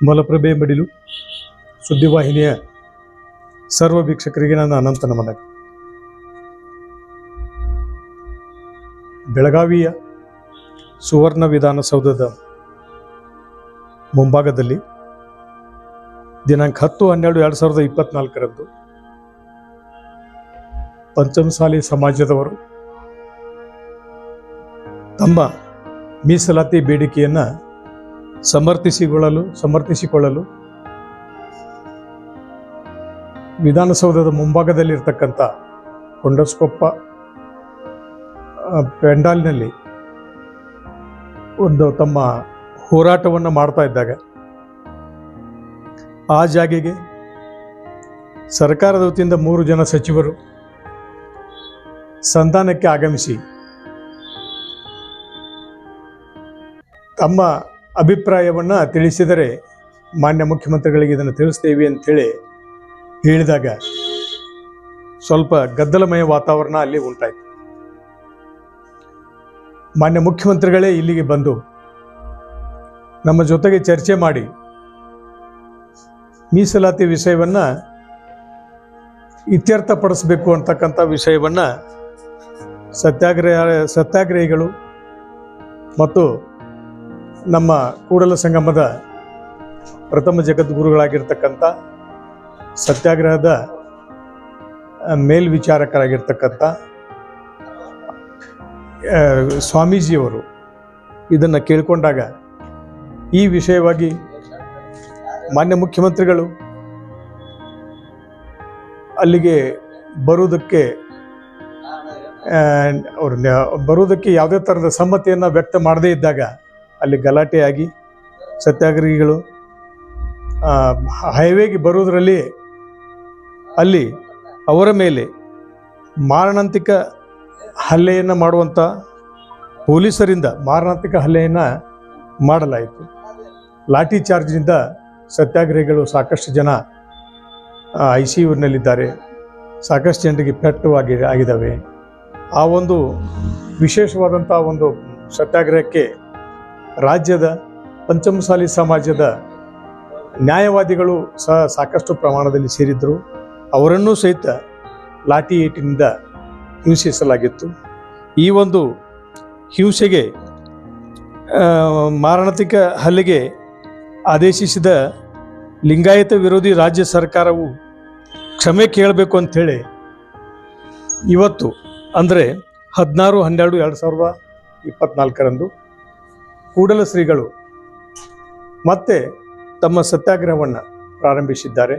ಮಲಪ್ರಭೆ ಮಡಿಲು ಸುದ್ದಿವಾಹಿನಿಯ ಸರ್ವ ವೀಕ್ಷಕರಿಗೆ ನನ್ನ ಅನಂತ ನಮನ. ಬೆಳಗಾವಿಯ ಸುವರ್ಣ ವಿಧಾನಸೌಧದ ಮುಂಭಾಗದಲ್ಲಿ ದಿನಾಂಕ ಹತ್ತು ಹನ್ನೆರಡು ಎರಡು ಸಾವಿರದ ಇಪ್ಪತ್ನಾಲ್ಕರಂದು ಪಂಚಮಸಾಲಿ ಸಮಾಜದವರು ತಮ್ಮ ಮೀಸಲಾತಿ ಬೇಡಿಕೆಯನ್ನು ಸಮರ್ಥಿಸಿಕೊಳ್ಳಲು ಸಮರ್ಥಿಸಿಕೊಳ್ಳಲು. ವಿಧಾನಸೌಧದ ಮುಂಭಾಗದಲ್ಲಿರ್ತಕ್ಕಂಥ ಕೊಂಡಸ್ಕೊಪ್ಪ ಪೆಂಡಾಲ್ನಲ್ಲಿ ಒಂದು ತಮ್ಮ ಹೋರಾಟವನ್ನು ಮಾಡ್ತಾ ಇದ್ದಾಗ ಆ ಜಾಗೆಗೆ ಸರ್ಕಾರದ ವತಿಯಿಂದ ಮೂರು ಜನ ಸಚಿವರು ಸಂಧಾನಕ್ಕೆ ಆಗಮಿಸಿ ತಮ್ಮ ಅಭಿಪ್ರಾಯವನ್ನು ತಿಳಿಸಿದರೆ ಮಾನ್ಯ ಮುಖ್ಯಮಂತ್ರಿಗಳಿಗೆ ಇದನ್ನು ತಿಳಿಸ್ತೇವೆ ಅಂಥೇಳಿ ಹೇಳಿದಾಗ ಸ್ವಲ್ಪ ಗದ್ದಲಮಯ ವಾತಾವರಣ ಅಲ್ಲಿ ಉಂಟಾಯಿತು. ಮಾನ್ಯ ಮುಖ್ಯಮಂತ್ರಿಗಳೇ ಇಲ್ಲಿಗೆ ಬಂದು ನಮ್ಮ ಜೊತೆಗೆ ಚರ್ಚೆ ಮಾಡಿ ಮೀಸಲಾತಿ ವಿಷಯವನ್ನು ಇತ್ಯರ್ಥಪಡಿಸಬೇಕು ಅಂತಕ್ಕಂಥ ವಿಷಯವನ್ನು ಸತ್ಯಾಗ್ರಹ ಸತ್ಯಾಗ್ರಹಿಗಳು ಮತ್ತು ನಮ್ಮ ಕೂಡಲ ಸಂಗಮದ ಪ್ರಥಮ ಜಗದ್ಗುರುಗಳಾಗಿರ್ತಕ್ಕಂಥ ಸತ್ಯಾಗ್ರಹದ ಮೇಲ್ವಿಚಾರಕರಾಗಿರ್ತಕ್ಕಂಥ ಸ್ವಾಮೀಜಿಯವರು ಇದನ್ನು ಕೇಳಿಕೊಂಡಾಗ ಈ ವಿಷಯವಾಗಿ ಮಾನ್ಯ ಮುಖ್ಯಮಂತ್ರಿಗಳು ಅಲ್ಲಿಗೆ ಬರುವುದಕ್ಕೆ ಅವ್ರು ಬರುವುದಕ್ಕೆ ಯಾವುದೇ ಥರದ ಸಮ್ಮತಿಯನ್ನು ವ್ಯಕ್ತ ಮಾಡದೇ ಇದ್ದಾಗ ಅಲ್ಲಿ ಗಲಾಟೆಯಾಗಿ ಸತ್ಯಾಗ್ರಹಿಗಳು ಹೈವೇಗೆ ಬರುವುದರಲ್ಲಿ ಅಲ್ಲಿ ಅವರ ಮೇಲೆ ಮಾರಣಾಂತಿಕ ಹಲ್ಲೆಯನ್ನು ಮಾಡುವಂಥ ಪೊಲೀಸರಿಂದ ಮಾರಣಾಂತಿಕ ಹಲ್ಲೆಯನ್ನು ಮಾಡಲಾಯಿತು. ಲಾಠಿ ಚಾರ್ಜ್ನಿಂದ ಸತ್ಯಾಗ್ರಹಿಗಳು ಸಾಕಷ್ಟು ಜನ ಐ ಸಿ ಯುನಲ್ಲಿದ್ದಾರೆ ಸಾಕಷ್ಟು ಜನರಿಗೆ ಪೆಟ್ಟು ಆಗಿ ಆಗಿದ್ದಾವೆ. ಆ ಒಂದು ವಿಶೇಷವಾದಂಥ ಒಂದು ಸತ್ಯಾಗ್ರಹಕ್ಕೆ ರಾಜ್ಯದ ಪಂಚಮಸಾಲಿ ಸಮಾಜದ ನ್ಯಾಯವಾದಿಗಳು ಸಹ ಸಾಕಷ್ಟು ಪ್ರಮಾಣದಲ್ಲಿ ಸೇರಿದ್ದರು ಅವರನ್ನು ಸಹಿತ ಲಾಠಿ ಏಟಿನಿಂದ ಹಿಂಸಿಸಲಾಗಿತ್ತು. ಈ ಒಂದು ಹಿಂಸೆಗೆ ಮಾರಣತಿಕ ಹಲ್ಲೆಗೆ ಆದೇಶಿಸಿದ ಲಿಂಗಾಯತ ವಿರೋಧಿ ರಾಜ್ಯ ಸರ್ಕಾರವು ಕ್ಷಮೆ ಕೇಳಬೇಕು ಅಂಥೇಳಿ ಇವತ್ತು, ಅಂದರೆ ಹದಿನಾರು, ಹನ್ನೆರಡು, ಎರಡು ಸಾವಿರದ ಇಪ್ಪತ್ನಾಲ್ಕರಂದು ಕೂಡಲ ಶ್ರೀಗಳು ಮತ್ತೆ ತಮ್ಮ ಸತ್ಯಾಗ್ರಹವನ್ನು ಪ್ರಾರಂಭಿಸಿದ್ದಾರೆ.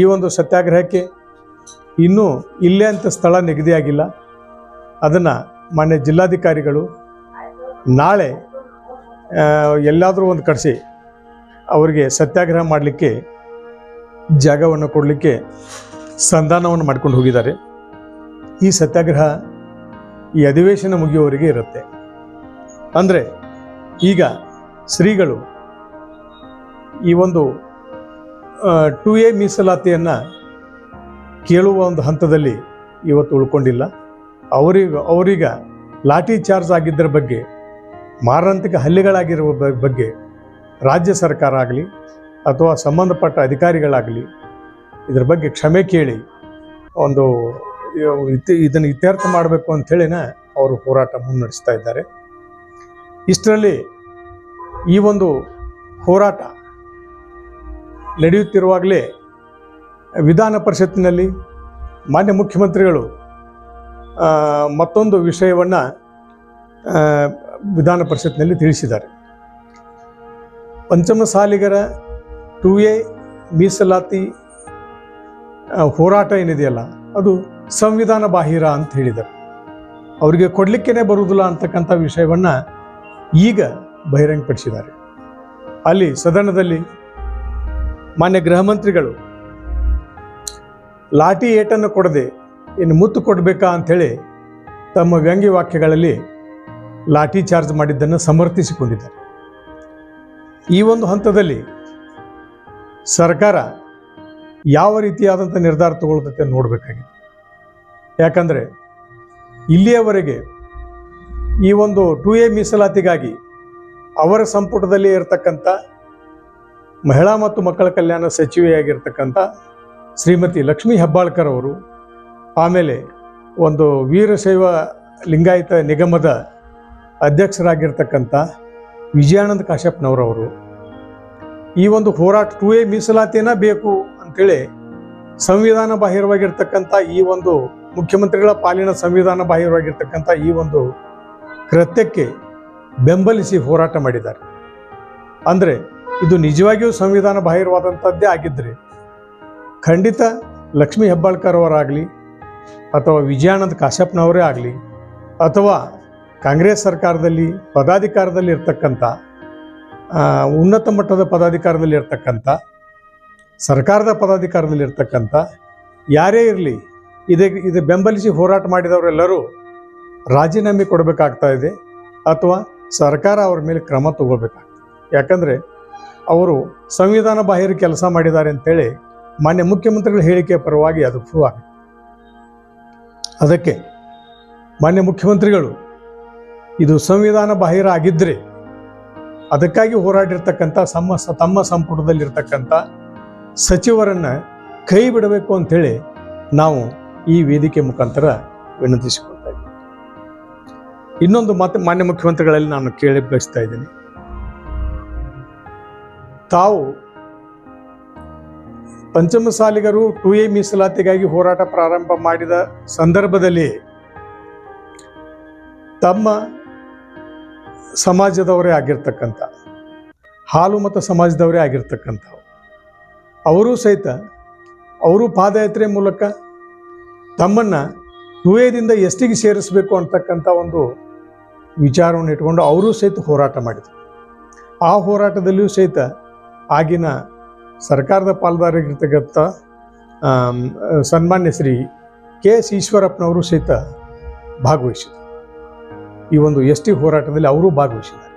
ಈ ಒಂದು ಸತ್ಯಾಗ್ರಹಕ್ಕೆ ಇನ್ನೂ ಇಲ್ಲೇ ಅಂತ ಸ್ಥಳ ನಿಗದಿಯಾಗಿಲ್ಲ. ಅದನ್ನು ಮಾನ್ಯ ಜಿಲ್ಲಾಧಿಕಾರಿಗಳು ನಾಳೆ ಎಲ್ಲಾದರೂ ಒಂದು ಕಡಿಸಿ ಅವರಿಗೆ ಸತ್ಯಾಗ್ರಹ ಮಾಡಲಿಕ್ಕೆ ಜಾಗವನ್ನು ಕೊಡಲಿಕ್ಕೆ ಸಂಧಾನವನ್ನು ಮಾಡ್ಕೊಂಡು ಹೋಗಿದ್ದಾರೆ. ಈ ಸತ್ಯಾಗ್ರಹ ಈ ಅಧಿವೇಶನ ಮುಗಿಯುವವರೆಗೆ ಇರುತ್ತೆ. ಅಂದರೆ ಈಗ ಶ್ರೀಗಳು ಈ ಒಂದು ಟು ಎ ಮೀಸಲಾತಿಯನ್ನು ಕೇಳುವ ಒಂದು ಹಂತದಲ್ಲಿ ಇವತ್ತು ಉಳ್ಕೊಂಡಿಲ್ಲ. ಅವರಿಗ, ಅವರೀಗ ಲಾಠಿ ಚಾರ್ಜ್ ಆಗಿದ್ದರ ಬಗ್ಗೆ ಮಾರಣಾಂತಿಕ ಹಲ್ಲೆಗಳಾಗಿರುವ ಬಗ್ಗೆ ರಾಜ್ಯ ಸರ್ಕಾರ ಆಗಲಿ ಅಥವಾ ಸಂಬಂಧಪಟ್ಟ ಅಧಿಕಾರಿಗಳಾಗಲಿ ಇದ್ರ ಬಗ್ಗೆ ಕ್ಷಮೆ ಕೇಳಿ ಒಂದು, ಇದನ್ನು ಇತ್ಯರ್ಥ ಮಾಡಬೇಕು ಅಂಥೇಳಿನ ಅವರು ಹೋರಾಟ ಮುನ್ನಡೆಸ್ತಾ ಇದ್ದಾರೆ. ಇಷ್ಟರಲ್ಲಿ ಈ ಒಂದು ಹೋರಾಟ ನಡೆಯುತ್ತಿರುವಾಗಲೇ ವಿಧಾನ ಪರಿಷತ್ತಿನಲ್ಲಿ ಮಾನ್ಯ ಮುಖ್ಯಮಂತ್ರಿಗಳು ಮತ್ತೊಂದು ವಿಷಯವನ್ನು ವಿಧಾನ ಪರಿಷತ್ನಲ್ಲಿ ತಿಳಿಸಿದ್ದಾರೆ. ಪಂಚಮಸಾಲಿಗರ ಟು ಎ ಮೀಸಲಾತಿ ಹೋರಾಟ ಏನಿದೆಯಲ್ಲ, ಅದು ಸಂವಿಧಾನ ಬಾಹಿರ ಅಂತ ಹೇಳಿದರು ಅವರಿಗೆ ಕೊಡಲಿಕ್ಕೇ ಬರುವುದಿಲ್ಲ ಅಂತಕ್ಕಂಥ ವಿಷಯವನ್ನು ಈಗ ಬಹಿರಂಗಪಡಿಸಿದ್ದಾರೆ. ಅಲ್ಲಿ ಸದನದಲ್ಲಿ ಮಾನ್ಯ ಗೃಹ ಮಂತ್ರಿಗಳು, ಲಾಠಿ ಏಟನ್ನು ಕೊಡದೆ ಇನ್ನು ಮುತ್ತು ಕೊಡಬೇಕಾ ಅಂಥೇಳಿ ತಮ್ಮ ವ್ಯಂಗ್ಯ ವಾಕ್ಯಗಳಲ್ಲಿ ಲಾಠಿ ಚಾರ್ಜ್ ಮಾಡಿದ್ದನ್ನು ಸಮರ್ಥಿಸಿಕೊಂಡಿದ್ದಾರೆ. ಈ ಒಂದು ಹಂತದಲ್ಲಿ ಸರ್ಕಾರ ಯಾವ ರೀತಿಯಾದಂಥ ನಿರ್ಧಾರ ತಗೊಳ್ತೈತೆ ನೋಡಬೇಕಾಗಿದೆ. ಯಾಕಂದರೆ ಇಲ್ಲಿಯವರೆಗೆ ಈ ಒಂದು ಟು ಎ ಮೀಸಲಾತಿಗಾಗಿ ಅವರ ಸಂಪುಟದಲ್ಲಿ ಇರತಕ್ಕಂಥ ಮಹಿಳಾ ಮತ್ತು ಮಕ್ಕಳ ಕಲ್ಯಾಣ ಸಚಿವೆಯಾಗಿರ್ತಕ್ಕಂಥ ಶ್ರೀಮತಿ ಲಕ್ಷ್ಮೀ ಹೆಬ್ಬಾಳ್ಕರ್ ಅವರು, ಆಮೇಲೆ ಒಂದು ವೀರಶೈವ ಲಿಂಗಾಯತ ನಿಗಮದ ಅಧ್ಯಕ್ಷರಾಗಿರ್ತಕ್ಕಂಥ ವಿಜಯಾನಂದ ಕಾಶ್ಯಪ್ನವರವರು. ಈ ಒಂದು ಹೋರಾಟ ಟು ಎ ಮೀಸಲಾತಿನ ಬೇಕು ಅಂತೇಳಿ ಸಂವಿಧಾನ ಬಾಹಿರವಾಗಿರ್ತಕ್ಕಂಥ ಈ ಒಂದು ಮುಖ್ಯಮಂತ್ರಿಗಳ ಪಾಲಿನ ಸಂವಿಧಾನ ಬಾಹಿರವಾಗಿರ್ತಕ್ಕಂಥ ಈ ಒಂದು ಕೃತ್ಯಕ್ಕೆ ಬೆಂಬಲಿಸಿ ಹೋರಾಟ ಮಾಡಿದ್ದಾರೆ. ಅಂದರೆ ಇದು ನಿಜವಾಗಿಯೂ ಸಂವಿಧಾನ ಬಾಹಿರವಾದಂಥದ್ದೇ ಆಗಿದ್ದರೆ ಖಂಡಿತ ಲಕ್ಷ್ಮೀ ಹೆಬ್ಬಾಳ್ಕರ್ ಅವರಾಗಲಿ ಅಥವಾ ವಿಜಯಾನಂದ ಕಾಶ್ಯಪ್ನವರೇ ಆಗಲಿ ಅಥವಾ ಕಾಂಗ್ರೆಸ್ ಸರ್ಕಾರದಲ್ಲಿ ಪದಾಧಿಕಾರದಲ್ಲಿ ಇರ್ತಕ್ಕಂಥ ಉನ್ನತ ಮಟ್ಟದ ಪದಾಧಿಕಾರದಲ್ಲಿ ಇರ್ತಕ್ಕಂಥ, ಸರ್ಕಾರದ ಪದಾಧಿಕಾರದಲ್ಲಿ ಇರ್ತಕ್ಕಂಥ ಯಾರೇ ಇರಲಿ ಇದೇ ಇದು ಬೆಂಬಲಿಸಿ ಹೋರಾಟ ಮಾಡಿದವರೆಲ್ಲರೂ ರಾಜೀನಾಮೆ ಕೊಡಬೇಕಾಗ್ತಾ ಇದೆ ಅಥವಾ ಸರ್ಕಾರ ಅವ್ರ ಮೇಲೆ ಕ್ರಮ ತಗೋಬೇಕಾಗ್ತದೆ. ಯಾಕಂದರೆ ಅವರು ಸಂವಿಧಾನ ಬಾಹಿರ ಕೆಲಸ ಮಾಡಿದ್ದಾರೆ ಅಂತೇಳಿ ಮಾನ್ಯ ಮುಖ್ಯಮಂತ್ರಿಗಳ ಹೇಳಿಕೆ ಪರವಾಗಿ ಅದು ಪ್ರೂವ್ ಆಗುತ್ತೆ. ಅದಕ್ಕೆ ಮಾನ್ಯ ಮುಖ್ಯಮಂತ್ರಿಗಳು, ಇದು ಸಂವಿಧಾನ ಬಾಹಿರ ಆಗಿದ್ದರೆ ಅದಕ್ಕಾಗಿ ಹೋರಾಡಿರ್ತಕ್ಕಂಥ ಸಮ ತಮ್ಮ ಸಂಪುಟದಲ್ಲಿರ್ತಕ್ಕಂಥ ಸಚಿವರನ್ನು ಕೈ ಬಿಡಬೇಕು ಅಂಥೇಳಿ ನಾವು ಈ ವೇದಿಕೆ ಮುಖಾಂತರ ವಿನಂತಿಸಿಕೊಳ್ತಾ ಇದ್ದೀವಿ ಇನ್ನೊಂದು ಮಾತು ಮಾನ್ಯ ಮುಖ್ಯಮಂತ್ರಿಗಳಲ್ಲಿ ನಾನು ಕೇಳಿ ಬಯಸ್ತಾ ಇದ್ದೀನಿ. ತಾವು ಪಂಚಮಸಾಲಿಗರು ಟು ಎ ಮೀಸಲಾತಿಗಾಗಿ ಹೋರಾಟ ಪ್ರಾರಂಭ ಮಾಡಿದ ಸಂದರ್ಭದಲ್ಲಿ ತಮ್ಮ ಸಮಾಜದವರೇ ಆಗಿರ್ತಕ್ಕಂಥ, ಹಾಲು ಮತ್ತು ಸಮಾಜದವರೇ ಆಗಿರ್ತಕ್ಕಂಥವು. ಅವರೂ ಸಹಿತ ಅವರು ಪಾದಯಾತ್ರೆ ಮೂಲಕ ತಮ್ಮನ್ನು ಟು ಎದಿಂದ ಎಷ್ಟಿಗೆ ಸೇರಿಸಬೇಕು ಅಂತಕ್ಕಂಥ ಒಂದು ವಿಚಾರವನ್ನು ಇಟ್ಕೊಂಡು ಅವರೂ ಸಹಿತ ಹೋರಾಟ ಮಾಡಿದರು. ಆ ಹೋರಾಟದಲ್ಲಿಯೂ ಸಹಿತ ಆಗಿನ ಸರ್ಕಾರದ ಪಾಲ್ದಾರಾಗಿರ್ತಕ್ಕಂಥ ಸನ್ಮಾನ್ಯ ಶ್ರೀ ಕೆ ಎಸ್ ಈಶ್ವರಪ್ಪನವರು ಸಹಿತ ಭಾಗವಹಿಸಿದರು. ಈ ಒಂದು ಎಸ್ ಟಿ ಹೋರಾಟದಲ್ಲಿ ಅವರೂ ಭಾಗವಹಿಸಿದ್ದಾರೆ.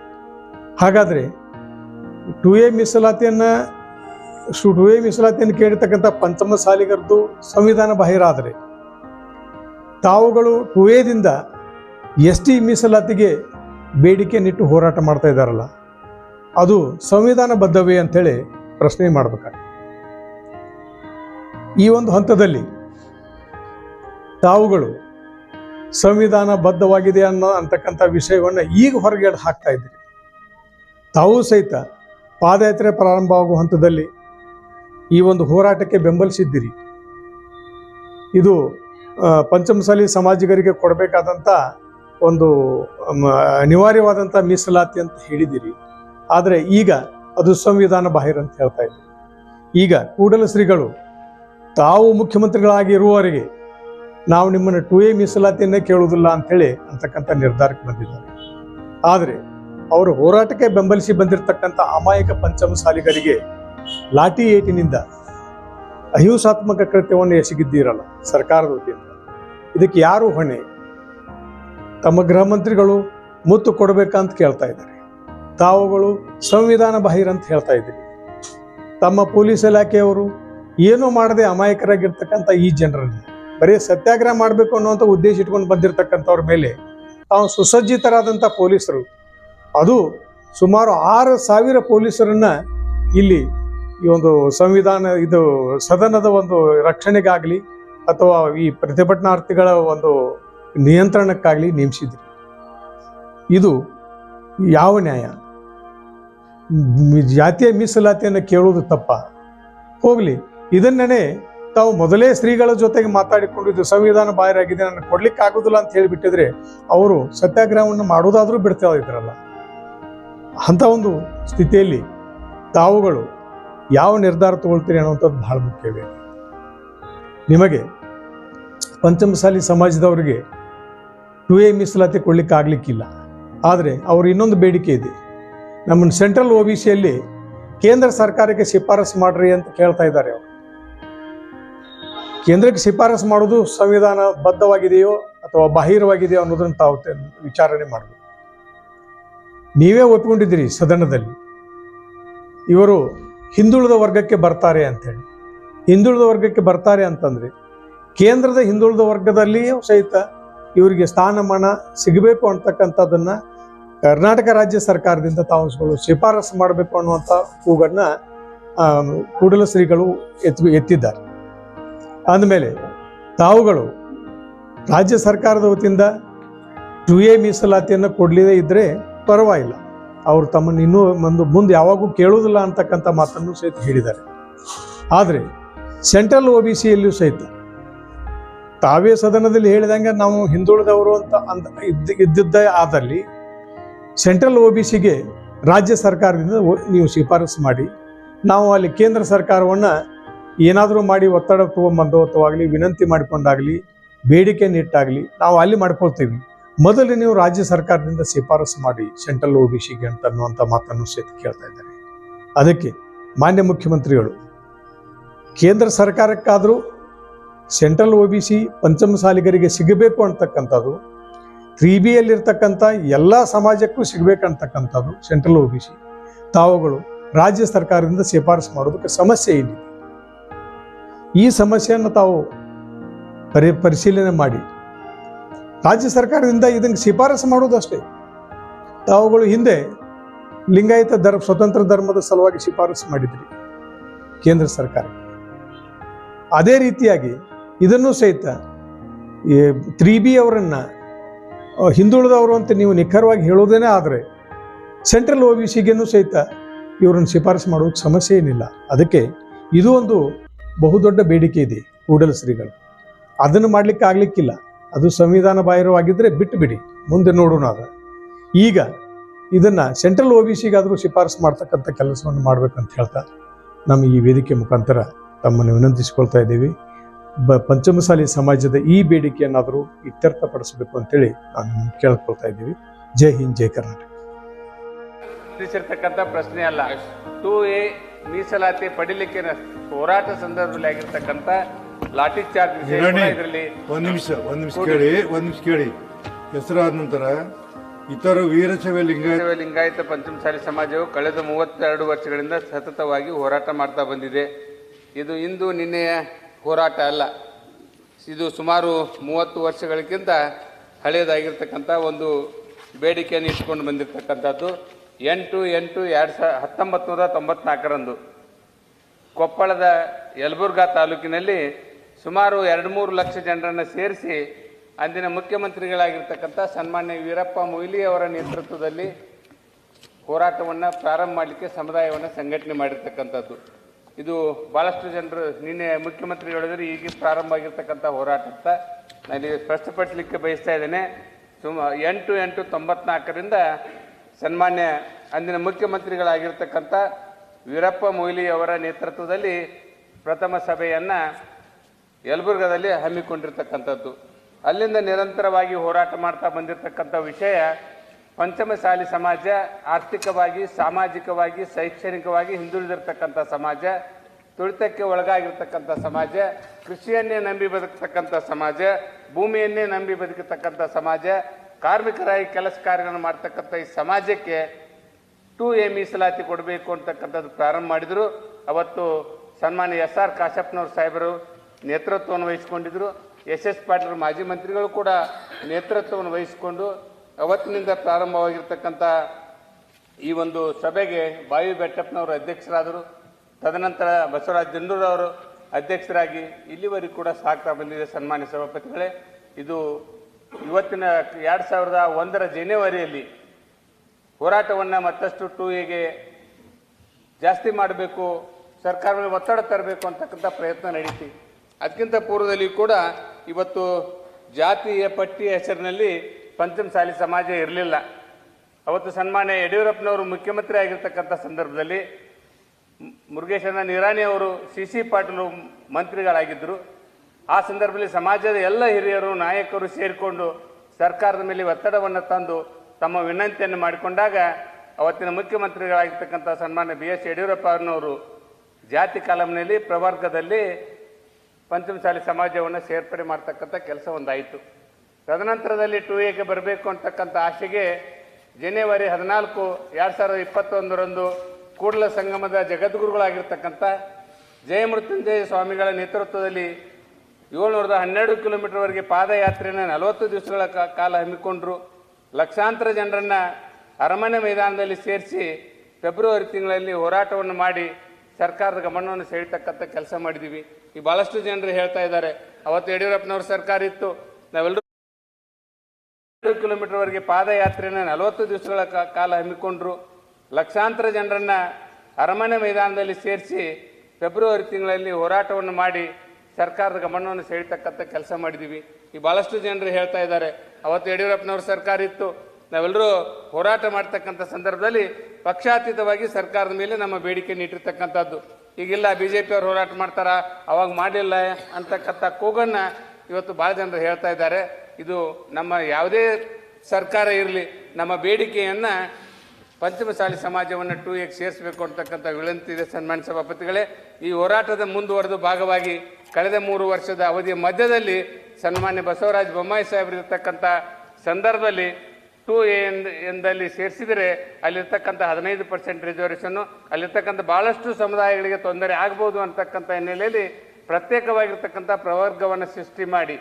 ಹಾಗಾದರೆ ಟು ಎ ಮೀಸಲಾತಿಯನ್ನು ಟು ಎ ಮೀಸಲಾತಿಯನ್ನು ಕೇಳಿರ್ತಕ್ಕಂಥ ಪಂಚಮ ಸಾಲಿಗರದ್ದು ಸಂವಿಧಾನ ಬಾಹಿರ ಆದರೆ ತಾವುಗಳು ಟು ಎದಿಂದ ಎಸ್ ಟಿ ಮೀಸಲಾತಿಗೆ ನಿಟ್ಟು ಹೋರಾಟ ಮಾಡ್ತಾ ಇದ್ದಾರಲ್ಲ, ಅದು ಸಂವಿಧಾನಬದ್ಧವೇ ಅಂಥೇಳಿ ಪ್ರಶ್ನೆ ಮಾಡಬೇಕಾಗ್ತದೆ. ಈ ಒಂದು ಹಂತದಲ್ಲಿ ತಾವುಗಳು ಸಂವಿಧಾನಬದ್ಧವಾಗಿದೆ ಅನ್ನೋ ಅಂತಕ್ಕಂಥ ವಿಷಯವನ್ನು ಈಗ ಹೊರಗೆ ಹಾಕ್ತಾ ಇದ್ದೀರಿ ತಾವು ಸಹಿತ ಪಾದಯಾತ್ರೆ ಪ್ರಾರಂಭವಾಗುವ ಹಂತದಲ್ಲಿ ಈ ಒಂದು ಹೋರಾಟಕ್ಕೆ ಬೆಂಬಲಿಸಿದ್ದೀರಿ. ಇದು ಪಂಚಮಸಾಲಿ ಸಮಾಜಿಗರಿಗೆ ಕೊಡಬೇಕಾದಂಥ ಒಂದು ಅನಿವಾರ್ಯವಾದಂಥ ಮೀಸಲಾತಿ ಅಂತ ಹೇಳಿದಿರಿ. ಆದರೆ ಈಗ ಅದು ಸಂವಿಧಾನ ಬಾಹಿರ ಅಂತ ಹೇಳ್ತಾ ಇದ್ದೀವಿ ಈಗ ಕೂಡಲ ಶ್ರೀಗಳು, ತಾವು ಮುಖ್ಯಮಂತ್ರಿಗಳಾಗಿರುವವರೆಗೆ ನಾವು ನಿಮ್ಮನ್ನು ಟು ಎ ಮೀಸಲಾತಿಯನ್ನೇ ಕೇಳುವುದಿಲ್ಲ ಅಂಥೇಳಿ ಅಂತಕ್ಕಂಥ ನಿರ್ಧಾರಕ್ಕೆ ಬಂದಿದ್ದಾರೆ. ಆದರೆ ಅವರು ಹೋರಾಟಕ್ಕೆ ಬೆಂಬಲಿಸಿ ಬಂದಿರತಕ್ಕಂಥ ಅಮಾಯಕ ಪಂಚಮಸಾಲಿಗರಿಗೆ ಲಾಠಿ ಏಟಿನಿಂದ ಅಹಿಂಸಾತ್ಮಕ ಕೃತ್ಯವನ್ನು ಎಸಗಿದ್ದೀರಲ್ಲ ಸರ್ಕಾರದ ವತಿಯಿಂದ. ಇದಕ್ಕೆ ಯಾರು ಹೊಣೆ? ತಮ್ಮ ಗೃಹ ಮಂತ್ರಿಗಳು ಮುತ್ತು ಕೊಡಬೇಕಂತ ಕೇಳ್ತಾ ಇದ್ದಾರೆ. ತಾವುಗಳು ಸಂವಿಧಾನ ಬಾಹಿರ ಅಂತ ಹೇಳ್ತಾ ಇದ್ದೀರಿ. ತಮ್ಮ ಪೊಲೀಸ್ ಇಲಾಖೆಯವರು ಏನೂ ಮಾಡದೆ ಅಮಾಯಕರಾಗಿರ್ತಕ್ಕಂಥ ಈ ಜನರನ್ನು ಬರೀ ಸತ್ಯಾಗ್ರಹ ಮಾಡಬೇಕು ಅನ್ನುವಂಥ ಉದ್ದೇಶ ಇಟ್ಕೊಂಡು ಬಂದಿರತಕ್ಕಂಥವ್ರ ಮೇಲೆ ತಾವು ಸುಸಜ್ಜಿತರಾದಂಥ ಪೊಲೀಸರು. ಅದು ಸುಮಾರು ಆರು ಸಾವಿರ ಪೊಲೀಸರನ್ನ ಇಲ್ಲಿ ಈ ಒಂದು ಸಂವಿಧಾನ ಇದು ಸದನದ ಒಂದು ರಕ್ಷಣೆಗಾಗಲಿ ಅಥವಾ ಈ ಪ್ರತಿಭಟನಾರ್ಥಿಗಳ ಒಂದು ನಿಯಂತ್ರಣಕ್ಕಾಗಲಿ ನೇಮಿಸಿದ್ರಿ. ಇದು ಯಾವ ನ್ಯಾಯ? ಜಾತಿಯ ಮೀಸಲಾತಿಯನ್ನು ಕೇಳುವುದು ತಪ್ಪ. ಹೋಗಲಿ ಇದನ್ನೇ ತಾವು ಮೊದಲೇ ಸ್ತ್ರೀಗಳ ಜೊತೆಗೆ ಮಾತಾಡಿಕೊಂಡು ಇದು ಸಂವಿಧಾನ ಬಾಹಿರಾಗಿದೆ ನನಗೆ ಕೊಡ್ಲಿಕ್ಕೆ ಆಗೋದಿಲ್ಲ ಅಂತ ಹೇಳಿಬಿಟ್ಟಿದ್ರೆ ಅವರು ಸತ್ಯಾಗ್ರಹವನ್ನು ಮಾಡೋದಾದರೂ ಬಿಡ್ತಾ ಇದ್ರಲ್ಲ. ಅಂಥ ಒಂದು ಸ್ಥಿತಿಯಲ್ಲಿ ತಾವುಗಳು ಯಾವ ನಿರ್ಧಾರ ತಗೊಳ್ತೀರಿ ಅನ್ನುವಂಥದ್ದು ಬಹಳ ಮುಖ್ಯವೇ. ನಿಮಗೆ ಪಂಚಮಸಾಲಿ ಸಮಾಜದವರಿಗೆ ಟು ಎ ಮೀಸಲಾತಿ ಕೊಡಲಿಕ್ಕಾಗಲಿಕ್ಕಿಲ್ಲ ಆದರೆ ಅವ್ರ ಇನ್ನೊಂದು ಬೇಡಿಕೆ ಇದೆ. ನಮ್ಮನ್ನು ಸೆಂಟ್ರಲ್ ಒ ಬಿ ಸಿಯಲ್ಲಿ ಕೇಂದ್ರ ಸರ್ಕಾರಕ್ಕೆ ಶಿಫಾರಸು ಮಾಡ್ರಿ ಅಂತ ಕೇಳ್ತಾ ಇದ್ದಾರೆ ಅವರು. ಕೇಂದ್ರಕ್ಕೆ ಶಿಫಾರಸು ಮಾಡೋದು ಸಂವಿಧಾನ ಬದ್ಧವಾಗಿದೆಯೋ ಅಥವಾ ಬಾಹಿರವಾಗಿದೆಯೋ ಅನ್ನೋದನ್ನು ತಾವು ವಿಚಾರಣೆ ಮಾಡಬೇಕು. ನೀವೇ ಒಪ್ಕೊಂಡಿದ್ದೀರಿ ಸದನದಲ್ಲಿ. ಇವರು ಹಿಂದುಳಿದ ವರ್ಗಕ್ಕೆ ಬರ್ತಾರೆ ಅಂಥೇಳಿ ಹಿಂದುಳಿದ ವರ್ಗಕ್ಕೆ ಬರ್ತಾರೆ ಅಂತಂದರೆ ಕೇಂದ್ರದ ಹಿಂದುಳಿದ ವರ್ಗದಲ್ಲಿಯೂ ಸಹಿತ ಇವರಿಗೆ ಸ್ಥಾನಮಾನ ಸಿಗಬೇಕು ಅಂತಕ್ಕಂಥದ್ದನ್ನು ಕರ್ನಾಟಕ ರಾಜ್ಯ ಸರ್ಕಾರದಿಂದ ತಾವು ಶಿಫಾರಸು ಮಾಡಬೇಕು ಅನ್ನುವಂಥ ಹೂಗಳನ್ನ ಕೂಡಲ ಶ್ರೀಗಳು ಎತ್ತು, ಎತ್ತಿದ್ದಾರೆ. ಅಂದಮೇಲೆ ತಾವುಗಳು ರಾಜ್ಯ ಸರ್ಕಾರದ ವತಿಯಿಂದ ಟು ಎ ಮೀಸಲಾತಿಯನ್ನು ಕೊಡಲಿದೆ ಇದ್ದರೆ ಪರವಾಗಿಲ್ಲ. ಅವರು ತಮ್ಮನ್ನು ಇನ್ನೂ ಒಂದು ಮುಂದೆ ಯಾವಾಗೂ ಕೇಳುವುದಿಲ್ಲ ಅಂತಕ್ಕಂಥ ಮಾತನ್ನು ಸಹಿತ ಹೇಳಿದ್ದಾರೆ. ಆದರೆ ಸೆಂಟ್ರಲ್ ಒ ಬಿ ಸಿಯಲ್ಲಿಯೂ ಸಹಿತ ತಾವೇ ಸದನದಲ್ಲಿ ಹೇಳಿದಂಗೆ ನಾವು ಹಿಂದುಳಿದವರು ಅಂತ ಅಂದ ಇದ್ದ ಇದ್ದಿದ್ದೇ ಆದಲ್ಲಿ ಸೆಂಟ್ರಲ್ ಒ ಬಿ ಸಿಗೆ ರಾಜ್ಯ ಸರ್ಕಾರದಿಂದ ನೀವು ಶಿಫಾರಸು ಮಾಡಿ. ನಾವು ಅಲ್ಲಿ ಕೇಂದ್ರ ಸರ್ಕಾರವನ್ನು ಏನಾದರೂ ಮಾಡಿ ಒತ್ತಡ ತೊಗೊಂಬಂದು ಅಥವಾಗಲಿ ವಿನಂತಿ ಮಾಡಿಕೊಂಡಾಗಲಿ ಬೇಡಿಕೆ ನಿಟ್ಟಾಗಲಿ ನಾವು ಅಲ್ಲಿ ಮಾಡ್ಕೊಳ್ತೀವಿ. ಮೊದಲು ನೀವು ರಾಜ್ಯ ಸರ್ಕಾರದಿಂದ ಶಿಫಾರಸು ಮಾಡಿ ಸೆಂಟ್ರಲ್ ಒ ಬಿ ಸಿಗೆ ಅಂತ ಅನ್ನುವಂಥ ಮಾತನ್ನು ಸಹಿತ ಕೇಳ್ತಾ ಇದ್ದಾರೆ. ಅದಕ್ಕೆ ಮಾನ್ಯ ಮುಖ್ಯಮಂತ್ರಿಗಳು, ಕೇಂದ್ರ ಸರ್ಕಾರಕ್ಕಾದರೂ ಸೆಂಟ್ರಲ್ ಒ ಬಿ ಸಿ ಪಂಚಮಸಾಲಿಗರಿಗೆ ಸಿಗಬೇಕು ಅಂತಕ್ಕಂಥದ್ದು, ತ್ರೀ ಬಿ ಯಲ್ಲಿರ್ತಕ್ಕಂಥ ಎಲ್ಲ ಸಮಾಜಕ್ಕೂ ಸಿಗಬೇಕಂತಕ್ಕಂಥದ್ದು ಸೆಂಟ್ರಲ್ ಒ ಬಿ ಸಿ. ತಾವುಗಳು ರಾಜ್ಯ ಸರ್ಕಾರದಿಂದ ಶಿಫಾರಸು ಮಾಡೋದಕ್ಕೆ ಸಮಸ್ಯೆ ಏನಿದೆ ಈ ಸಮಸ್ಯೆಯನ್ನು ತಾವು ಪರಿ, ಪರಿಶೀಲನೆ ಮಾಡಿ. ರಾಜ್ಯ ಸರ್ಕಾರದಿಂದ ಇದನ್ನು ಶಿಫಾರಸು ಮಾಡೋದಷ್ಟೇ. ತಾವುಗಳು ಹಿಂದೆ ಲಿಂಗಾಯತ ಧರ್ಮ, ಸ್ವತಂತ್ರ ಧರ್ಮದ ಸಲುವಾಗಿ ಶಿಫಾರಸು ಮಾಡಿದ್ರಿ ಕೇಂದ್ರ ಸರ್ಕಾರ ಅದೇ ರೀತಿಯಾಗಿ ಇದನ್ನು ಸಹಿತ ತ್ರೀ ಬಿ ಅವರನ್ನು ಹಿಂದುಳಿದವರು ಅಂತ ನೀವು ನಿಖರವಾಗಿ ಹೇಳೋದೇನೆ ಆದರೆ, ಸೆಂಟ್ರಲ್ ಓ ಬಿ ಸಿಗೇನು ಸಹಿತ ಇವರನ್ನು ಶಿಫಾರಸು ಮಾಡೋಕ್ಕೆ ಸಮಸ್ಯೆ ಏನಿಲ್ಲ. ಅದಕ್ಕೆ ಇದು ಒಂದು ಬಹುದೊಡ್ಡ ಬೇಡಿಕೆ ಇದೆ ಕೂಡಲ ಶ್ರೀಗಳು. ಅದನ್ನು ಮಾಡಲಿಕ್ಕೆ ಆಗಲಿಕ್ಕಿಲ್ಲ. ಅದು ಸಂವಿಧಾನ ಬಾಹಿರವಾಗಿದ್ದರೆ ಬಿಟ್ಟು ಬಿಡಿ ಮುಂದೆ ನೋಡೋಣ ಅದು. ಈಗ ಇದನ್ನು ಸೆಂಟ್ರಲ್ ಒ ಬಿ ಸಿಗಾದರೂ ಶಿಫಾರಸು ಮಾಡ್ತಕ್ಕಂಥ ಕೆಲಸವನ್ನು ಮಾಡಬೇಕಂತ ಹೇಳ್ತಾ ನಮ್ಮ ಈ ವೇದಿಕೆ ಮುಖಾಂತರ ತಮ್ಮನ್ನು ವಿನಂತಿಸಿಕೊಳ್ತಾ ಇದ್ದೀವಿ. ಬ ಪಂಚಮಸಾಲಿ ಸಮಾಜದ ಈ ಬೇಡಿಕೆಯನ್ನಾದರೂ ಇತ್ಯರ್ಥಪಡಿಸಬೇಕು ಅಂತೇಳಿ ನಾನು ಕೇಳ್ಕೊಳ್ತಾ ಇದ್ದೀವಿ. ಜೈ ಹಿಂದ್ ಜೈ ಕರ್ನಾಟಕ. ತಿಳಿಸಿರ್ತಕ್ಕಂಥ ಪ್ರಶ್ನೆ ಅಲ್ಲ. ಟೂ ಎ ಮೀಸಲಾತಿ ಪಡಿಲಿಕ್ಕೆ ಹೋರಾಟ ಸಂದರ್ಭದಲ್ಲಿ ಆಗಿರ್ತಕ್ಕಂಥ ಲಾಠಿ ಚಾರ್ಜ್ ಒಂದು ಇದರಲ್ಲಿ ಒಂದು ನಿಮಿಷ ಒಂದು ನಿಮಿಷ ಕೇಳಿ ಒಂದು ನಿಮಿಷ ಕೇಳಿ. ಹೆಸರಾದ ನಂತರ ಇತರ ವೀರಶೈವ ಲಿಂಗಾಯತ ಲಿಂಗಾಯತ ಪಂಚಮಸಾಲಿ ಸಮಾಜವು ಕಳೆದ ಮೂವತ್ತೆರಡು ವರ್ಷಗಳಿಂದ ಸತತವಾಗಿ ಹೋರಾಟ ಮಾಡ್ತಾ ಬಂದಿದೆ. ಇದು ಇಂದು ನಿನ್ನೆಯ ಹೋರಾಟ ಅಲ್ಲ. ಇದು ಸುಮಾರು ಮೂವತ್ತು ವರ್ಷಗಳಿಗಿಂತ ಹಳೆಯದಾಗಿರ್ತಕ್ಕಂಥ ಒಂದು ಬೇಡಿಕೆಯನ್ನು ಇಟ್ಕೊಂಡು ಬಂದಿರತಕ್ಕಂಥದ್ದು. ಎಂಟು ಎಂಟು ಎರಡು ಸಾವಿರ ಹತ್ತೊಂಬತ್ತು ನೂರ ತೊಂಬತ್ನಾಲ್ಕರಂದು ಕೊಪ್ಪಳದ ಯಲಬುರ್ಗಾ ತಾಲೂಕಿನಲ್ಲಿ ಸುಮಾರು ಎರಡು ಮೂರು ಲಕ್ಷ ಜನರನ್ನು ಸೇರಿಸಿ ಅಂದಿನ ಮುಖ್ಯಮಂತ್ರಿಗಳಾಗಿರ್ತಕ್ಕಂಥ ಸನ್ಮಾನ್ಯ ವೀರಪ್ಪ ಮೊಯ್ಲಿ ಅವರ ನೇತೃತ್ವದಲ್ಲಿ ಹೋರಾಟವನ್ನು ಪ್ರಾರಂಭ ಮಾಡಲಿಕ್ಕೆ ಸಮುದಾಯವನ್ನು ಸಂಘಟನೆ ಮಾಡಿರ್ತಕ್ಕಂಥದ್ದು. ಇದು ಭಾಳಷ್ಟು ಜನರು ನಿನ್ನೆ ಮುಖ್ಯಮಂತ್ರಿ ಹೇಳಿದ್ರೆ ಈಗ ಪ್ರಾರಂಭ ಆಗಿರ್ತಕ್ಕಂಥ ಹೋರಾಟ ಅಂತ. ನಾನು ಸ್ಪಷ್ಟಪಡಿಸಲಿಕ್ಕೆ ಬಯಸ್ತಾ ಇದ್ದೇನೆ. ಸುಮ, ಎಂಟು ಎಂಟು ತೊಂಬತ್ನಾಲ್ಕರಿಂದ ಸನ್ಮಾನ್ಯ ಅಂದಿನ ಮುಖ್ಯಮಂತ್ರಿಗಳಾಗಿರ್ತಕ್ಕಂಥ ವೀರಪ್ಪ ಮೊಯ್ಲಿ ಅವರ ನೇತೃತ್ವದಲ್ಲಿ ಪ್ರಥಮ ಸಭೆಯನ್ನು ಯಲಬುರ್ಗದಲ್ಲಿ ಹಮ್ಮಿಕೊಂಡಿರ್ತಕ್ಕಂಥದ್ದು. ಅಲ್ಲಿಂದ ನಿರಂತರವಾಗಿ ಹೋರಾಟ ಮಾಡ್ತಾ ಬಂದಿರತಕ್ಕಂಥ ವಿಷಯ ಪಂಚಮಸಾಲಿ ಸಮಾಜ ಆರ್ಥಿಕವಾಗಿ, ಸಾಮಾಜಿಕವಾಗಿ, ಶೈಕ್ಷಣಿಕವಾಗಿ ಹಿಂದುಳಿದಿರ್ತಕ್ಕಂಥ ಸಮಾಜ, ತುಳಿತಕ್ಕೆ ಒಳಗಾಗಿರ್ತಕ್ಕಂಥ ಸಮಾಜ, ಕೃಷಿಯನ್ನೇ ನಂಬಿ ಬದುಕತಕ್ಕಂಥ ಸಮಾಜ, ಭೂಮಿಯನ್ನೇ ನಂಬಿ ಬದುಕತಕ್ಕಂಥ ಸಮಾಜ, ಕಾರ್ಮಿಕರಾಗಿ ಕೆಲಸ ಕಾರ್ಯಗಳನ್ನು ಮಾಡ್ತಕ್ಕಂಥ ಈ ಸಮಾಜಕ್ಕೆ ಟೂ ಎ ಮೀಸಲಾತಿ ಕೊಡಬೇಕು ಅಂತಕ್ಕಂಥದ್ದು ಪ್ರಾರಂಭ ಮಾಡಿದರು. ಅವತ್ತು ಸನ್ಮಾನ್ಯ ಎಸ್ ಆರ್ ಕಾಶಪ್ಪನವ್ರ ಸಾಹೇಬರು ನೇತೃತ್ವವನ್ನು ವಹಿಸಿಕೊಂಡಿದ್ದರು ಎಸ್ ಎಸ್ ಪಾಟೀಲ್ ಮಾಜಿ ಮಂತ್ರಿಗಳು ಕೂಡ ನೇತೃತ್ವವನ್ನು ವಹಿಸಿಕೊಂಡು ಅವತ್ತಿನಿಂದ ಪ್ರಾರಂಭವಾಗಿರ್ತಕ್ಕಂಥ ಈ ಒಂದು ಸಭೆಗೆ ಬಾಯಿ ಬೆಟ್ಟಪ್ಪನವರು ಅಧ್ಯಕ್ಷರಾದರು. ತದನಂತರ ಬಸವರಾಜ ಅವರು ಅಧ್ಯಕ್ಷರಾಗಿ ಇಲ್ಲಿವರೆಗೂ ಕೂಡ ಸಾಕ್ತಾ ಬಂದಿದೆ ಸನ್ಮಾನ್ಯ ಸಭಾಪತಿಗಳೇ. ಇದು ಇವತ್ತಿನ ಎರಡು ಸಾವಿರದ ಒಂದರ ಜನವರಿಯಲ್ಲಿ ಹೋರಾಟವನ್ನು ಮತ್ತಷ್ಟು ಟೂ ಎಗೆ ಜಾಸ್ತಿ ಮಾಡಬೇಕು, ಸರ್ಕಾರ ಮೇಲೆ ಒತ್ತಡ ತರಬೇಕು ಅಂತಕ್ಕಂಥ ಪ್ರಯತ್ನ ನಡೀತಿ. ಅದಕ್ಕಿಂತ ಪೂರ್ವದಲ್ಲಿ ಕೂಡ ಇವತ್ತು ಜಾತಿಯ ಪಟ್ಟಿ ಹೆಸರಿನಲ್ಲಿ ಪಂಚಮಸಾಲಿ ಸಮಾಜ ಇರಲಿಲ್ಲ. ಅವತ್ತು ಸನ್ಮಾನ್ಯ ಯಡಿಯೂರಪ್ಪನವರು ಮುಖ್ಯಮಂತ್ರಿ ಆಗಿರ್ತಕ್ಕಂಥ ಸಂದರ್ಭದಲ್ಲಿ ಮುರುಗೇಶನ ನಿರಾಣಿ ಅವರು ಸಿ ಸಿ ಪಾಟೀಲ್ ಮಂತ್ರಿಗಳಾಗಿದ್ದರು. ಆ ಸಂದರ್ಭದಲ್ಲಿ ಸಮಾಜದ ಎಲ್ಲ ಹಿರಿಯರು, ನಾಯಕರು ಸೇರಿಕೊಂಡು ಸರ್ಕಾರದ ಮೇಲೆ ಒತ್ತಡವನ್ನು ತಂದು ತಮ್ಮ ವಿನಂತಿಯನ್ನು ಮಾಡಿಕೊಂಡಾಗ ಅವತ್ತಿನ ಮುಖ್ಯಮಂತ್ರಿಗಳಾಗಿರ್ತಕ್ಕಂಥ ಸನ್ಮಾನ್ಯ ಬಿ ಎಸ್ ಯಡಿಯೂರಪ್ಪ ಜಾತಿ ಕಾಲಂನಲ್ಲಿ ಪ್ರವರ್ಗದಲ್ಲಿ ಪಂಚಮಸಾಲಿ ಸಮಾಜವನ್ನು ಸೇರ್ಪಡೆ ಮಾಡ್ತಕ್ಕಂಥ ಕೆಲಸ ಒಂದಾಯಿತು. ತದನಂತರದಲ್ಲಿ ಟು ಎಗೆ ಬರಬೇಕು ಅಂತಕ್ಕಂಥ ಆಶೆಗೆ ಜನವರಿ ಹದಿನಾಲ್ಕು ಎರಡು ಸಾವಿರದ ಇಪ್ಪತ್ತೊಂದರಂದು ಕೂಡಲ ಸಂಗಮದ ಜಗದ್ಗುರುಗಳಾಗಿರ್ತಕ್ಕಂಥ ಜಯಮೃತ್ಯುಂಜಯ ಸ್ವಾಮಿಗಳ ನೇತೃತ್ವದಲ್ಲಿ ಏಳ್ನೂರದ ಹನ್ನೆರಡು ಕಿಲೋಮೀಟರ್ವರೆಗೆ ಪಾದಯಾತ್ರೆಯನ್ನು ನಲವತ್ತು ದಿವಸಗಳ ಕಾಲ ಹಮ್ಮಿಕೊಂಡರು. ಲಕ್ಷಾಂತರ ಜನರನ್ನು ಅರಮನೆ ಮೈದಾನದಲ್ಲಿ ಸೇರಿಸಿ ಫೆಬ್ರವರಿ ತಿಂಗಳಲ್ಲಿ ಹೋರಾಟವನ್ನು ಮಾಡಿ ಸರ್ಕಾರದ ಗಮನವನ್ನು ಸೆಳೀತಕ್ಕಂಥ ಕೆಲಸ ಮಾಡಿದ್ದೀವಿ. ಈ ಭಾಳಷ್ಟು ಜನರು ಹೇಳ್ತಾ ಇದ್ದಾರೆ, ಅವತ್ತು ಯಡಿಯೂರಪ್ಪನವ್ರ ಸರ್ಕಾರ ಇತ್ತು ನಾವೆಲ್ಲರೂ ಕಿಲೋಮೀಟರ್ವರೆಗೆ ಪಾದಯಾತ್ರೆಯನ್ನು ನಲವತ್ತು ದಿವಸಗಳ ಕಾಲ ಹಮ್ಮಿಕೊಂಡ್ರು. ಲಕ್ಷಾಂತರ ಜನರನ್ನ ಅರಮನೆ ಮೈದಾನದಲ್ಲಿ ಸೇರಿಸಿ ಫೆಬ್ರವರಿ ತಿಂಗಳಲ್ಲಿ ಹೋರಾಟವನ್ನು ಮಾಡಿ ಸರ್ಕಾರದ ಗಮನವನ್ನು ಸೆಳೀತಕ್ಕಂಥ ಕೆಲಸ ಮಾಡಿದ್ದೀವಿ ಈ ಬಹಳಷ್ಟು ಜನರು ಹೇಳ್ತಾ ಇದ್ದಾರೆ, ಅವತ್ತು ಯಡಿಯೂರಪ್ಪನವ್ರ ಸರ್ಕಾರ ಇತ್ತು. ನಾವೆಲ್ಲರೂ ಹೋರಾಟ ಮಾಡ್ತಕ್ಕಂಥ ಸಂದರ್ಭದಲ್ಲಿ ಪಕ್ಷಾತೀತವಾಗಿ ಸರ್ಕಾರದ ಮೇಲೆ ನಮ್ಮ ಬೇಡಿಕೆ ನೀಟಿರ್ತಕ್ಕಂಥದ್ದು ಈಗಿಲ್ಲ ಬಿ ಜೆ ಹೋರಾಟ ಮಾಡ್ತಾರ? ಅವಾಗ ಮಾಡಿಲ್ಲ ಅಂತಕ್ಕಂಥ ಕೂಗನ್ನು ಇವತ್ತು ಭಾಳ ಜನರು ಹೇಳ್ತಾ ಇದ್ದಾರೆ. ಇದು ನಮ್ಮ ಯಾವುದೇ ಸರ್ಕಾರ ಇರಲಿ, ನಮ್ಮ ಬೇಡಿಕೆಯನ್ನ ಪಂಚಮಸಾಲಿ ಸಮಾಜವನ್ನು ಟು ಎಕ್ ಸೇರಿಸಬೇಕು ಅಂತಕ್ಕಂಥ ವಿನಂತಿ ಇದೆ ಸನ್ಮಾನ್ಯ ಸಭಾಪತಿಗಳೇ. ಈ ಹೋರಾಟದ ಮುಂದುವರೆದು ಭಾಗವಾಗಿ ಕಳೆದ ಮೂರು ವರ್ಷದ ಅವಧಿಯ ಮಧ್ಯದಲ್ಲಿ ಸನ್ಮಾನ್ಯ ಬಸವರಾಜ ಬೊಮ್ಮಾಯಿ ಸಾಹೇಬರು ಇರ್ತಕ್ಕಂಥ ಸಂದರ್ಭದಲ್ಲಿ ಟೂ ಎಂದಲ್ಲಿ ಸೇರಿಸಿದರೆ ಅಲ್ಲಿರ್ತಕ್ಕಂಥ ಹದಿನೈದು ಪರ್ಸೆಂಟ್ ರಿಸರ್ವೇಷನ್ನು, ಅಲ್ಲಿರ್ತಕ್ಕಂಥ ಭಾಳಷ್ಟು ಸಮುದಾಯಗಳಿಗೆ ತೊಂದರೆ ಆಗ್ಬೋದು ಅಂತಕ್ಕಂಥ ಹಿನ್ನೆಲೆಯಲ್ಲಿ ಪ್ರತ್ಯೇಕವಾಗಿರ್ತಕ್ಕಂಥ ಪ್ರವರ್ಗವನ್ನು ಸೃಷ್ಟಿ ಮಾಡಿ.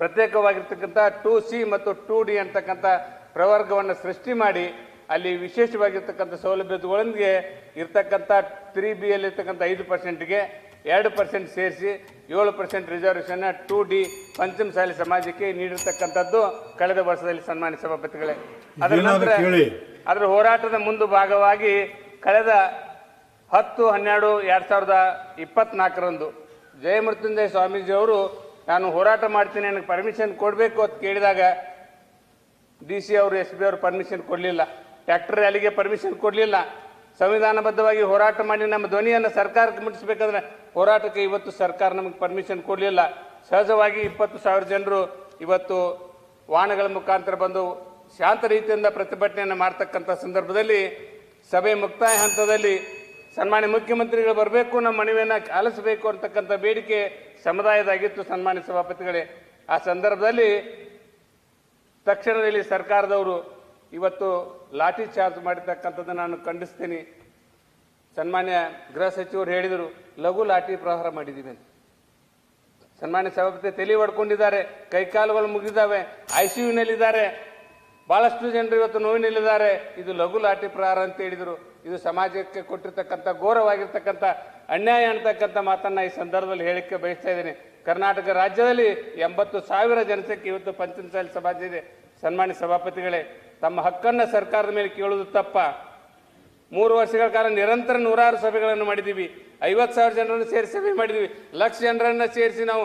ಪ್ರತ್ಯೇಕವಾಗಿರ್ತಕ್ಕಂಥ ಟು ಸಿ ಮತ್ತು ಟು ಡಿ ಅಂತಕ್ಕಂಥ ಪ್ರವರ್ಗವನ್ನು ಸೃಷ್ಟಿ ಮಾಡಿ ಅಲ್ಲಿ ವಿಶೇಷವಾಗಿರ್ತಕ್ಕಂಥ ಸೌಲಭ್ಯಗಳೊಂದಿಗೆ ಇರ್ತಕ್ಕಂಥ ತ್ರೀ ಬಿ ಅಲ್ಲಿ ಇರ್ತಕ್ಕಂಥ ಐದು ಪರ್ಸೆಂಟ್ಗೆ ಎರಡು ಪರ್ಸೆಂಟ್ ಸೇರಿಸಿ ಏಳು ಪರ್ಸೆಂಟ್ ರಿಸರ್ವೇಷನ್ ಟು ಡಿ ಪಂಚಮ ಸಾಲಿ ಸಮಾಜಕ್ಕೆ ನೀಡಿರ್ತಕ್ಕಂಥದ್ದು ಕಳೆದ ವರ್ಷದಲ್ಲಿ ಸನ್ಮಾನ್ಯ ಸಭಾಪತಿಗಳೇ ಅದರ ನಂತರ. ಅದರ ಹೋರಾಟದ ಮುಂದು ಭಾಗವಾಗಿ ಕಳೆದ ಹತ್ತು ಹನ್ನೆರಡು ಎರಡು ಸಾವಿರದ ಇಪ್ಪತ್ನಾಲ್ಕರಂದು ಜಯಮೃತ್ಯುಂಜಯ ಸ್ವಾಮೀಜಿ ಅವರು ನಾನು ಹೋರಾಟ ಮಾಡ್ತೀನಿ, ನನಗೆ ಪರ್ಮಿಷನ್ ಕೊಡಬೇಕು ಅಂತ ಕೇಳಿದಾಗ ಡಿ ಸಿ ಅವರು, ಎಸ್ ಬಿ ಅವರು ಪರ್ಮಿಷನ್ ಕೊಡಲಿಲ್ಲ. ಟ್ರ್ಯಾಕ್ಟರ್ ರ್ಯಾಲಿಗೆ ಪರ್ಮಿಷನ್ ಕೊಡಲಿಲ್ಲ. ಸಂವಿಧಾನಬದ್ಧವಾಗಿ ಹೋರಾಟ ಮಾಡಿ ನಮ್ಮ ಧ್ವನಿಯನ್ನು ಸರ್ಕಾರಕ್ಕೆ ಮುಟ್ಟಿಸ್ಬೇಕಂದ್ರೆ ಹೋರಾಟಕ್ಕೆ ಇವತ್ತು ಸರ್ಕಾರ ನಮಗೆ ಪರ್ಮಿಷನ್ ಕೊಡಲಿಲ್ಲ. ಸಹಜವಾಗಿ ಇಪ್ಪತ್ತು ಸಾವಿರ ಜನರು ಇವತ್ತು ವಾಹನಗಳ ಮುಖಾಂತರ ಬಂದು ಶಾಂತ ರೀತಿಯಿಂದ ಪ್ರತಿಭಟನೆಯನ್ನು ಮಾಡ್ತಕ್ಕಂಥ ಸಂದರ್ಭದಲ್ಲಿ ಸಭೆ ಮುಕ್ತಾಯ ಹಂತದಲ್ಲಿ ಸನ್ಮಾನ್ಯ ಮುಖ್ಯಮಂತ್ರಿಗಳು ಬರಬೇಕು, ನಮ್ಮ ಮನವಿಯನ್ನು ಆಲಿಸಬೇಕು ಅಂತಕ್ಕಂಥ ಬೇಡಿಕೆ ಸಮುದಾಯದಾಗಿತ್ತು ಸನ್ಮಾನ್ಯ ಸಭಾಪತಿಗಳೇ. ಆ ಸಂದರ್ಭದಲ್ಲಿ ತಕ್ಷಣದಲ್ಲಿ ಸರ್ಕಾರದವರು ಇವತ್ತು ಲಾಠಿ ಚಾರ್ಜ್ ಮಾಡಿರ್ತಕ್ಕಂಥದ್ದು ನಾನು ಖಂಡಿಸ್ತೀನಿ. ಸನ್ಮಾನ್ಯ ಗೃಹ ಸಚಿವರು ಹೇಳಿದರು, ಲಘು ಲಾಠಿ ಪ್ರಹಾರ ಮಾಡಿದ್ದೀವಿ ಅಂತ. ಸನ್ಮಾನ್ಯ ಸಭಾಪತಿ ತಲೆ ಹೊಡ್ಕೊಂಡಿದ್ದಾರೆ ಕೈಕಾಲುಗಳು ಮುಗಿದಾವೆ ಐ ಸಿ ಯುನಲ್ಲಿದ್ದಾರೆ ಬಹಳಷ್ಟು ಜನರು ಇವತ್ತು ನೋವಿನಲ್ಲಿದ್ದಾರೆ. ಇದು ಲಘು ಲಾಠಿ ಪ್ರಹಾರ ಅಂತ ಹೇಳಿದರು. ಇದು ಸಮಾಜಕ್ಕೆ ಕೊಟ್ಟಿರ್ತಕ್ಕಂಥ ಘೋರವಾಗಿರ್ತಕ್ಕಂಥ ಅನ್ಯಾಯ ಅಂತಕ್ಕಂಥ ಮಾತನ್ನು ಈ ಸಂದರ್ಭದಲ್ಲಿ ಹೇಳಕ್ಕೆ ಬಯಸ್ತಾ ಇದ್ದೀನಿ. ಕರ್ನಾಟಕ ರಾಜ್ಯದಲ್ಲಿ ಎಂಬತ್ತು ಸಾವಿರ ಜನಸಂಖ್ಯೆ ಇವತ್ತು ಪಂಚಮಸಾಲಿ ಸಮಾಜ ಇದೆ. ಸನ್ಮಾನ್ಯ ಸಭಾಪತಿಗಳೇ, ತಮ್ಮ ಹಕ್ಕನ್ನು ಸರ್ಕಾರದ ಮೇಲೆ ಕೇಳುವುದು ತಪ್ಪ. ಮೂರು ವರ್ಷಗಳ ಕಾಲ ನಿರಂತರ ನೂರಾರು ಸಭೆಗಳನ್ನು ಮಾಡಿದ್ದೀವಿ. ಐವತ್ತು ಸಾವಿರ ಜನರನ್ನು ಸೇರಿಸಿ ಸಭೆ ಮಾಡಿದ್ದೀವಿ. ಲಕ್ಷ ಜನರನ್ನು ಸೇರಿಸಿ ನಾವು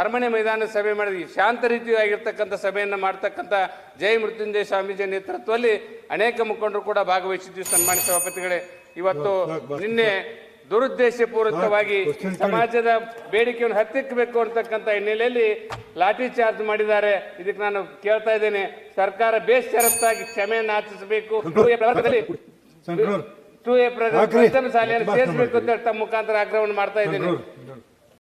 ಅರಮನೆ ಮೈದಾನ ಸಭೆ ಮಾಡಿದ್ವಿ. ಶಾಂತ ರೀತಿಯಾಗಿರ್ತಕ್ಕಂಥ ಸಭೆಯನ್ನು ಮಾಡ್ತಕ್ಕಂಥ ಜಯ ಮೃತ್ಯುಂಜಯ ಸ್ವಾಮೀಜಿ ನೇತೃತ್ವದಲ್ಲಿ ಅನೇಕ ಮುಖಂಡರು ಕೂಡ ಭಾಗವಹಿಸಿದ್ವಿ ಸನ್ಮಾನ್ಯ ಸಭಾಪತಿಗಳೇ. ಇವತ್ತು ನಿನ್ನೆ question ಸಮಾಜದ ಬೇಡಿಕೆಯನ್ನು ಹತ್ತಿಕ್ಕಬೇಕು ಅಂತಕ್ಕಂಥ ಹಿನ್ನೆಲೆಯಲ್ಲಿ ಲಾಠಿ ಚಾರ್ಜ್ ಮಾಡಿದ್ದಾರೆ. ಇದಕ್ಕೆ ನಾನು ಕೇಳ್ತಾ ಇದ್ದೇನೆ. ಸರ್ಕಾರ ಬೇಷರತ್ತಾಗಿ ಕ್ಷಮೆಯನ್ನು ಆಚರಿಸಬೇಕು. Two A. ಶಾಲೆಯನ್ನು ಸೇರಿಸಬೇಕು ಅಂತ ತಮ್ಮ ಮುಖಾಂತರ ಆಗ್ರಹವನ್ನು ಮಾಡ್ತಾ ಇದ್ದೇನೆ.